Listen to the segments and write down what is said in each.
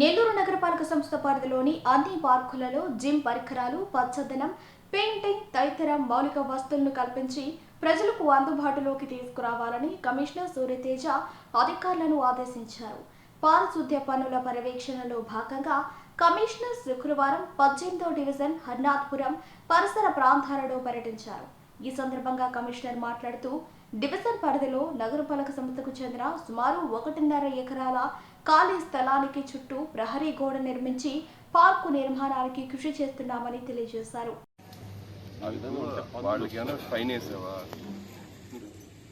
నెల్లూరు నగరపాలక సంస్థ పరిధిలోని అన్ని పార్కులలో జిమ్ పరికరాలు పచ్చదనం పెయింటింగ్ తదితర మౌలిక వస్తువులను కల్పించి ప్రజలకు అందుబాటులోకి తీసుకురావాలని కమిషనర్ సూర్యతేజ అధికారులను ఆదేశించారు. పారిశుద్ధ్య పనుల పర్యవేక్షణలో భాగంగా కమిషనర్ శుక్రవారం పద్దెనిమిదో డివిజన్ హర్నాథ్పురం పరిసర ప్రాంతాలలో పర్యటించారు. ఈ సందర్భంగా కమిషనర్ మాట్లాడుతూ డివిజన్ పరిధిలో నగరపాలక సంస్థకు చెందిన సుమారు ఒకటిన్నర ఎకరాల ఖాళీ స్థలానికి చుట్టూ ప్రహరీ గోడ నిర్మించి పార్కు నిర్మాణానికి కృషి చేస్తున్నామని తెలియజేశారు. ఆ విధంగా వాళ్ళకి ఏమైనా ఫైన్ వేసావా?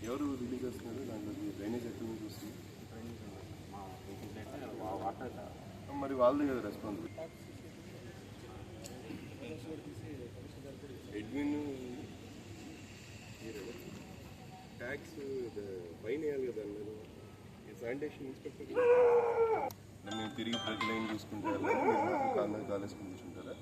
ఎవరు రిలీజ్ చేస్తున్నారు? దాంట్లో డ్రైనేజ్ ఎక్కడ నుంచి వస్తుంది? మరి వాళ్ళది కదా రెస్పాన్సిబిలిటీ. ఎడ్మిన్ ట్యాక్స్ ఫైన్ వేయాలి కదా మీరు శానిటేషన్ ఇన్స్పెక్టర్ మేము తిరిగి ప్రతి లైన్ చూసుకుంటారా కాలు మీద కూర్చుంటారా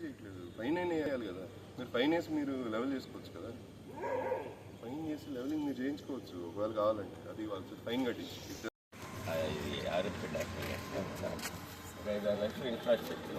చేయట్లేదు? ఫైన్ అయినా వేయాలి కదా. మీరు ఫైన్ వేసి మీరు లెవెల్ చేసుకోవచ్చు కదా. ఫైన్ చేసి లెవెలింగ్ మీరు చేయించుకోవచ్చు. ఒకవేళ కావాలంటే అది వాళ్ళు ఫైన్ కట్టించి ఆరోగ్య డాక్టర్. ఐదు ఆరు లక్షలు ఇన్ఫ్రాస్ట్రక్చర్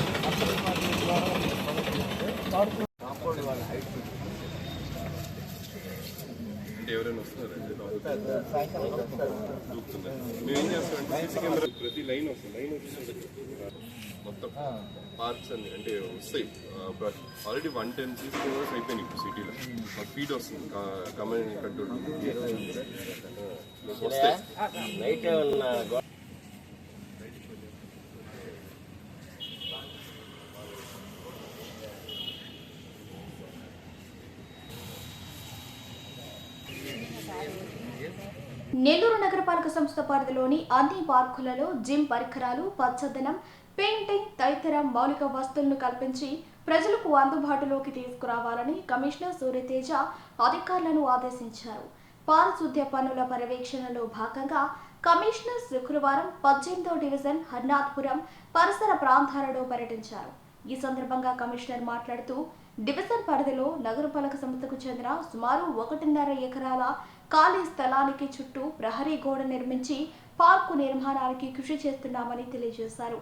అంటే ఎవరైనా వస్తున్నారండి దూకుతున్నారు మేము ఏం చేస్తామంటే సీసీ కెమెరా ప్రతి లైన్ వస్తుంది. లైన్ వచ్చింది మొత్తం పార్క్స్ అన్ని అంటే వస్తాయి. Already one ten CC cameras అయిపోయినాయి ఇప్పుడు సిటీలో మాకు ఫీడ్ వస్తుంది. కమాండ్ కంట్రోల్ వస్తాయి. నెల్లూరు నగరపాలక సంస్థ పరిధిలోని అన్ని పార్కులలో జిమ్ పరికరాలు పచ్చదనం పెయింటింగ్ తదితర మౌలిక వస్తువులను కల్పించి ప్రజలకు అందుబాటులోకి తీసుకురావాలని కమిషనర్ సూర్యతేజ అధికారులను ఆదేశించారు. పారిశుద్ధ్య పనుల పర్యవేక్షణలో భాగంగా కమిషనర్ శుక్రవారం పద్దెనిమిదో డివిజన్ హర్నాథ్పురం పరిసర ప్రాంతాలలో పర్యటించారు. ఈ సందర్భంగా కమిషనర్ మాట్లాడుతూ డివిజన్ పరిధిలో నగరపాలక సంస్థకు చెందిన సుమారు ఒకటిన్నర ఎకరాల ఖాళీ స్థలానికి చుట్టూ ప్రహరీ గోడ నిర్మించి పార్కు నిర్మాణానికి కృషి చేస్తున్నామని తెలియజేశారు.